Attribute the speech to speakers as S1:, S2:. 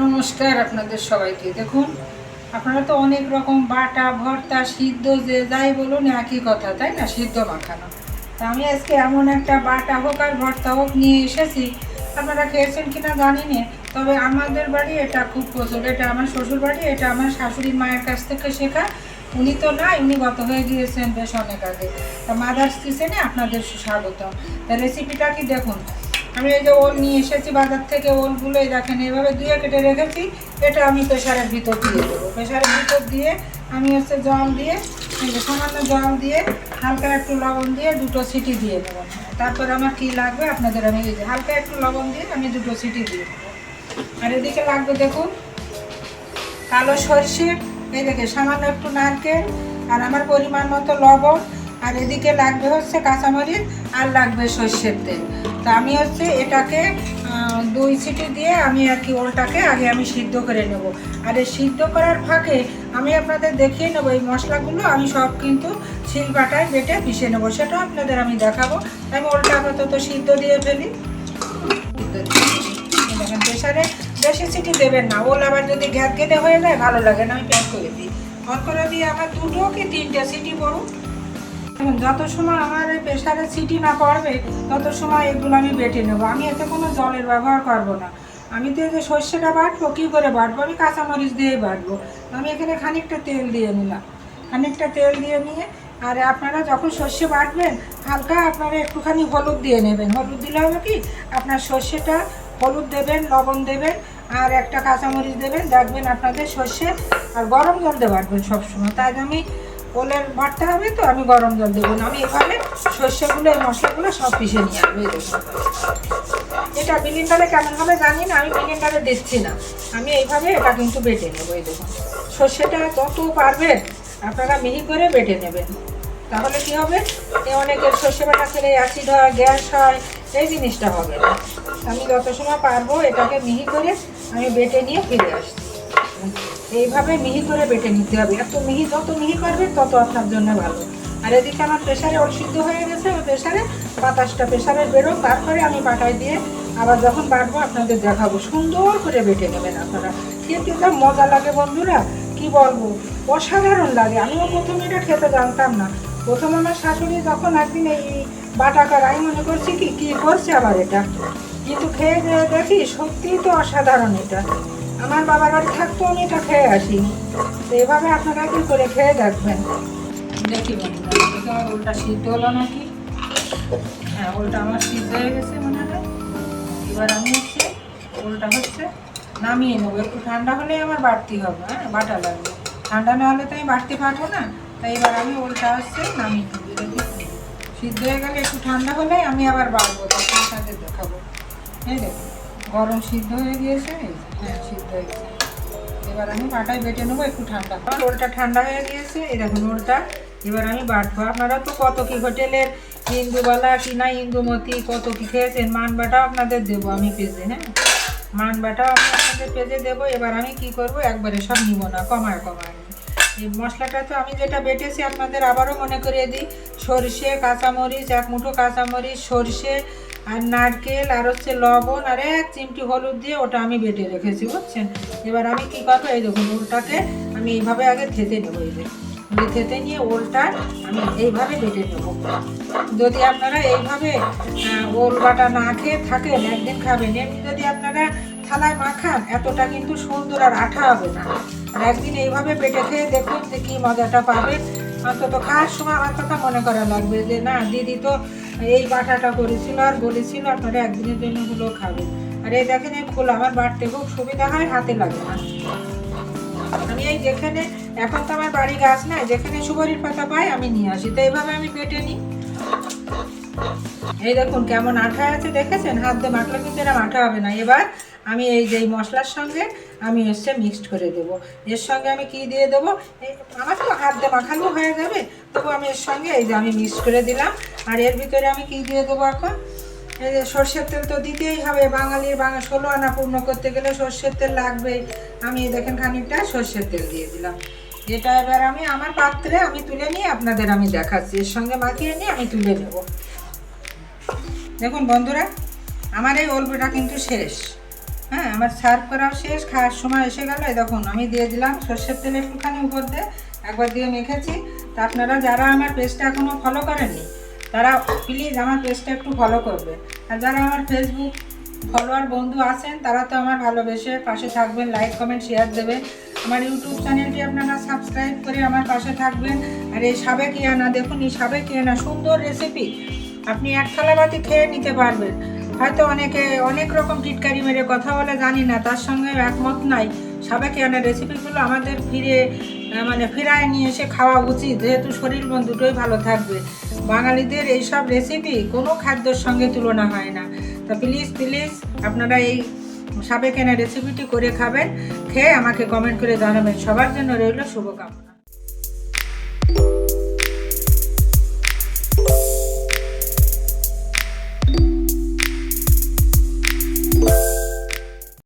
S1: নমস্কার আপনাদের সবাইকে। দেখুন, আপনারা তো অনেক রকম বাটা, ভর্তা, সিদ্ধ, যে যাই বলুন, একই কথা, তাই না? সিদ্ধ মাখানো। তা আমি আজকে এমন একটা বাটা হোক আর ভর্তা হোক নিয়ে এসেছি। আপনারা খেয়েছেন কিনা জানি না, তবে আমাদের বাড়ি এটা খুব প্রচুর। এটা আমার শ্বশুর বাড়ি, এটা আমার শাশুড়ির মায়ের কাছ থেকে শেখা। উনি তো না উনি গত হয়ে গিয়েছেন বেশ অনেক আগে। তা মাদার্স কিচেনে আপনাদের স্বাগত তা রেসিপিটা কি দেখুন? আমি এই যে ওল নিয়ে এসেছি বাজার থেকে ওলগুলো, এই দেখেন এইভাবে ধুয়ে কেটে রেখেছি, এটা আমি প্রেশারের ভিতর দিয়ে দেবো। প্রেশারের ভিতর দিয়ে আমি হচ্ছে জল দিয়ে সামান্য জল দিয়ে হালকা একটু লবণ দিয়ে দুটো সিটি দিয়ে দেবো। তারপর আমার কি লাগবে আপনাদের আমি এই যে হালকা একটু লবণ দিয়ে আমি দুটো সিটি দিয়ে দেবো। আর এদিকে লাগবে দেখুন, কালো সর্ষে, এই দেখে সামান্য একটু নারকেল আর আমার পরিমাণ মতো লবণ। আর এদিকে লাগবে হচ্ছে কাঁচামরিচ আর লাগবে সর্ষের তেল। তা আমি হচ্ছে এটাকে দুই সিটি দিয়ে আমি আর কি ওলটাকে আগে আমি সিদ্ধ করে নেব। আর এই সিদ্ধ করার ফাঁকে আমি আপনাদের দেখিয়ে নেব এই মশলাগুলো, আমি সব কিন্তু শিলপাটায় বেটে পিষে নেব। সেটাও আপনাদের আমি দেখাবো। আমি ওলটা আপাতত সিদ্ধ দিয়ে ফেলি। দেখেন প্রেশারে বেশি সিটি দেবেন না। ওল আবার যদি গ্যাস গেদে হয়ে যায়, ভালো লাগে না, আমি প্যাক করে দিই। অন করে দিয়ে আমার দুটো কি তিনটে সিটি পড়ুক। যত সময় আমার এই প্রেশারে সিটি না পড়বে, তত সময় এগুলো আমি বেটে নেব। আমি এতে কোনো জলের ব্যবহার করব না। আমি তো যে সর্ষেটা বাটবো, কী করে বাটবো? আমি কাঁচামরিচ দিয়েই বাটবো। আমি এখানে খানিকটা তেল দিয়ে নিলাম। খানিকটা তেল দিয়ে নিয়ে, আর আপনারা যখন সর্ষে বাটবেন, হালকা আপনারা একটুখানি হলুদ দিয়ে নেবেন। হলুদ দিলে হবে কি? আপনার সর্ষেটা হলুদ দেবেন, লবণ দেবেন, আর একটা কাঁচামরিচ দেবেন। দেখবেন আপনাদের সর্ষে আর গরম জল দিয়ে বাটবেন সবসময়। তাই আমি ওলের বাটতে হবে তো, আমি গরম জল দেবো না। আমি এভাবে সর্ষেগুলো, মশলাগুলো সব পিষে নিয়ে আসব এটা বিলিন্ডারে কেমন হবে জানি না, আমি বিলিন্ডারে দিচ্ছি না। আমি এইভাবে এটা কিন্তু বেটে নেব এই দেখুন। সর্ষেটা যত পারবেন আপনারা মিহি করে বেটে নেবেন। তাহলে কি হবে? এ অনেকের সর্ষে বাটা খেলে অ্যাসিড হয়, গ্যাস হয়, এই জিনিসটা হবে না। আমি যত সময় পারব এটাকে মিহি করে আমি বেটে নিয়ে ফিরে আসছি। এইভাবে মিহি করে বেটে নিতে হবে। এত মিহি, যত মিহি করবে, তত আপনার জন্য ভালো। আর এদিকে আমার প্রেশারে অসিদ্ধ হয়ে গেছে, ওই প্রেশারে বাতাসটা প্রেশারে বেরো, তারপরে আমি পাটায় দিয়ে আবার যখন বাটবো আপনাদের দেখাবো। সুন্দর করে বেটে নেবেন আপনারা। খেতে যা মজা লাগে বন্ধুরা, কি বলব? অসাধারণ লাগে। আমিও প্রথমে এটা খেতে জানতাম না। প্রথম আমার শাশুড়ি যখন একদিন এই বাটাটা আমি মনে করছি কি কি করছে আবার এটা? কিন্তু খেয়ে দেখি সত্যিই তো অসাধারণ এটা। আমার বাবার বাড়ি থাকতো, আমি এটা খেয়ে আসিনি। তো এভাবে আপনারা কি করে খেয়ে দেখবেন? দেখি দেখি আমার সিদ্ধ হলো নাকি? হ্যাঁ ওলটা আমার সিদ্ধ হয়ে গেছে মনে হয়। এবার আমি হচ্ছে ওলটা হচ্ছে নামিয়ে নেব। একটু ঠান্ডা হলে আমার বাড়তি হবে হ্যাঁ বাটা লাগবে। ঠান্ডা না হলে তো আমি বাড়তি পারব না। তাই এবার আমি ওলটা হচ্ছে নামিয়ে নেব। দেখি সিদ্ধ? হয়ে গেলে একটু ঠান্ডা হলে আমি আবার বাড়বো, তখন সাথে দেখাবো। এই দেখুন। গরম সিদ্ধ হয়ে গিয়েছে হ্যাঁ সিদ্ধ হয়ে গেছে এবার আমি বাটায় বেটে নেব, একটু ঠান্ডা। আমার ওলটা ঠান্ডা হয়ে গিয়েছে, এই দেখুন ওলটা। এবার আমি বাটবো। আপনারা তো কত কি হোটেলের ইন্দুবালা কি না ইন্দুমতি কত কি খেয়েছেন মান বাটাও আপনাদের দেবো আমি পেজে হ্যাঁ? মান বাটাও আমি আপনাদের পেজে দেবো। এবার আমি কি করব, একবারে সব নিব না, কমায় কমায়। এই মশলাটা তো আমি যেটা বেটেছি, আপনাদের আবারও মনে করিয়ে দিই। সরষে, কাঁচামরিচ, এক মুঠো কাঁচামরিচ, সরষে আর নারকেল, আর হচ্ছে লবণ, আর এক চিমটি হলুদ দিয়ে ওটা আমি বেটে রেখেছি, বুঝছেন? এবার আমি কি করব? এই দেখুন ওলটাকে আমি এইভাবে আগে থেতে নেব, এই যে। থেতে নিয়ে ওলটা আমি এইভাবে বেটে নেব। যদি আপনারা এইভাবে ওল বাটা না খেয়ে থাকেন, একদিন খাবেন। এমনি যদি আপনারা থালায় মাখান, এতটা কিন্তু সুন্দর আর আঠা হবে না। আর একদিন এইভাবে বেটে খেয়ে দেখুন যে কী মজাটা পাবেন। অন্তত খাওয়ার সময় কথা মনে করা লাগবে যে, না, দিদি তো এই বাটাটা করেছিল আর বলেছিল, আপনারা একদিনের জন্য হলো খাবে আর এই দেখেন, এই ফুল আমার বাড়তে খুব সুবিধা হয়, হাতে লাগে। আমি এই যেখানে, এখন তো আমার বাড়ি গাছ নাই, যেখানে সুপারির পাতা পাই, আমি নিয়ে আসি। তো এইভাবে আমি বেটে নিই। এই দেখুন, কেমন আঠা আছে, দেখেছেন? হাত দিয়ে মাখলে কিন্তু এরকম আঠা হবে না। এবার আমি এই যে মশলার সঙ্গে আমি এসে মিক্সড করে দেবো। এর সঙ্গে আমি কি দিয়ে দেবো? আমার তো হাত দিয়ে মাখানো হয়ে যাবে, তবু আমি এর সঙ্গে এই যে আমি মিক্সড করে দিলাম। আর এর ভিতরে আমি কি দিয়ে দেবো এখন? এই যে সর্ষের তেল তো দিতেই হবে, বাঙালির বাঙা, ষোলো আনা পূর্ণ করতে গেলে সর্ষের তেল লাগবে। আমি দেখেন খানিকটা সর্ষের তেল দিয়ে দিলাম। এটা এবার আমি আমার পাত্রে আমি তুলে নিয়ে আপনাদের আমি দেখাচ্ছি। এর সঙ্গে মাখিয়ে নিয়ে আমি তুলে নেব। দেখুন বন্ধুরা, আমার এই অল্পটা কিন্তু শেষ। হ্যাঁ আমার সার্ভ করাও শেষ, খাওয়ার সময় এসে গেল। এই দেখুন, আমি দিয়ে দিলাম সর্ষের তেল একটুখানি উপর দিয়ে, একবার দিয়ে মেখেছি। তা আপনারা যারা আমার পেজটা এখনও ফলো করেননি, তারা প্লিজ আমার পেজটা একটু ফলো করবে। আর যারা আমার ফেসবুক ফলোয়ার বন্ধু আছেন, তারা তো আমার ভালোবেসে পাশে থাকবেন লাইক কমেন্ট শেয়ার দেবে। আমার ইউটিউব চ্যানেলটি আপনারা সাবস্ক্রাইব করে আমার পাশে থাকবেন। আর এই সাবেক ইয়ানা দেখুন এই সাবেক ইয়ানা সুন্দর রেসিপি আপনি এক থালা বাতি খেয়ে নিতে পারবেন। হয়তো অনেকে অনেক রকম টিটকারি মেরে কথা বলে, জানি না, তার সঙ্গে একমত নাই। সাবেক ইয়ানা রেসিপিগুলো আমাদের ফিরে মানে ফিরায় নিয়ে এসে খাওয়া উচিত, যেহেতু শরীর মন দুটোই ভালো থাকবে। বাঙালিদের এইসব রেসিপি কোনো খাদ্যের সঙ্গে তুলনা হয় না। তো প্লিজ প্লিজ আপনারা এই সাবেক এনে রেসিপিটি করে খাবেন, খেয়ে আমাকে কমেন্ট করে জানাবেন। সবার জন্য রইল শুভকামনা।